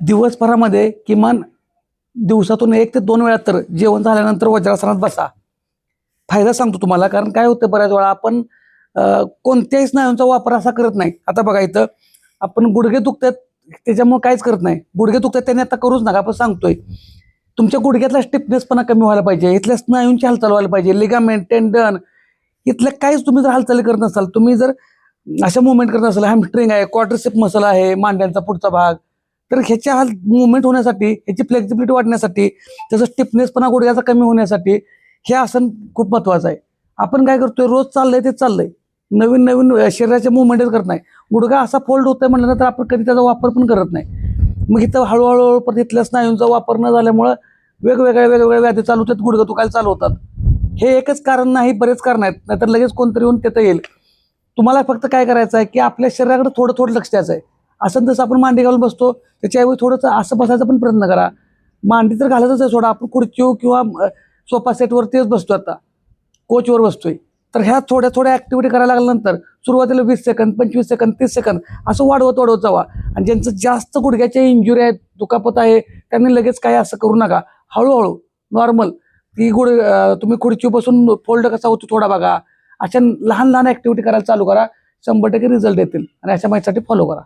दिवसभरामध्ये किमान दिवसातून एक ते दोन वेळा तर जेवण झाल्यानंतर वज्रासनात बसा. फायदा सांगतो तुम्हाला कारण काय होतं बऱ्याच वेळा आपण कोणत्याही स्नायूंचा वापर असा करत नाही. आता बघा इथं आपण गुडघे दुखतात त्याच्यामुळे काहीच करत नाही. गुडघे दुखतात त्यांनी आता करूच नका आपण सांगतोय. तुमच्या गुडघ्यातला स्टिफनेसपणा कमी व्हायला पाहिजे इथल्या स्नायूंची हालचाल व्हायला पाहिजे लिगामेंट टेंडन इथल्या काहीच तुम्ही जर हालचाली करत नसाल तुम्ही जर अशा मुवमेंट करत असाल हॅमस्ट्रिंग आहे क्वार्टरशिप मसल आहे मांड्यांचा पुढचा भाग तर ह्याच्या हाल मुवमेंट होण्यासाठी ह्याची फ्लेक्झिबिलिटी वाढण्यासाठी त्याचा स्टिफनेसपणा गुडघ्याचा कमी होण्यासाठी हे आसन खूप महत्वाचं आहे. आपण काय करतोय रोज चाललंय ते चाललंय. नवीन नवीन शरीराच्या शरीराचे मुवमेंटच करत नाही. गुडघा असा फोल्ड होतोय म्हटल्यानंतर आपण कधी त्याचा वापर पण करत नाही. मग इथं हळूहळू परत इथल्या स्नायूंचा वापर न झाल्यामुळं वेगवेगळ्या वेगवेगळ्या व्याधी चालू होतात गुडघं दुखायला चालू होतात. हे एकच कारण नाही बरेच कारण आहेत. नाहीतर लगेच कोणतरी येऊन तिथं येईल. तुम्हाला फक्त काय करायचं आहे की आपल्या शरीराकडे थोडं थोडं लक्ष द्यायचं आहे असं तसं आपण मांडी घालून बसतो त्याच्याऐवजी थोडंसं असं बसायचा पण प्रयत्न करा. मांडी तर घालायचंच आहे सोडा. आपण खुर्चीव किंवा सोफा सेटवरतीच बसतो आता. कोचवर बसतोय. तर ह्या थोड्या थोड्या ॲक्टिव्हिटी करायला लागल्यानंतर सुरुवातीला वीस सेकंद पंचवीस सेकंद तीस सेकंद असं वाढवत वाढवत जावा. आणि ज्यांचं जास्त गुडघ्याच्या इंजुरी आहेत दुखापत आहे त्यांनी लगेच काय असं करू नका. हळूहळू नॉर्मल ती गुड तुम्ही खुर्ची बसून फोल्ड कसा होतो थोडा बघा. अशा लहान लहान ॲक्टिव्हिटी करायला चालू करा. शंभर टक्के रिझल्ट येतील. आणि अशा माहितीसाठी फॉलो करा.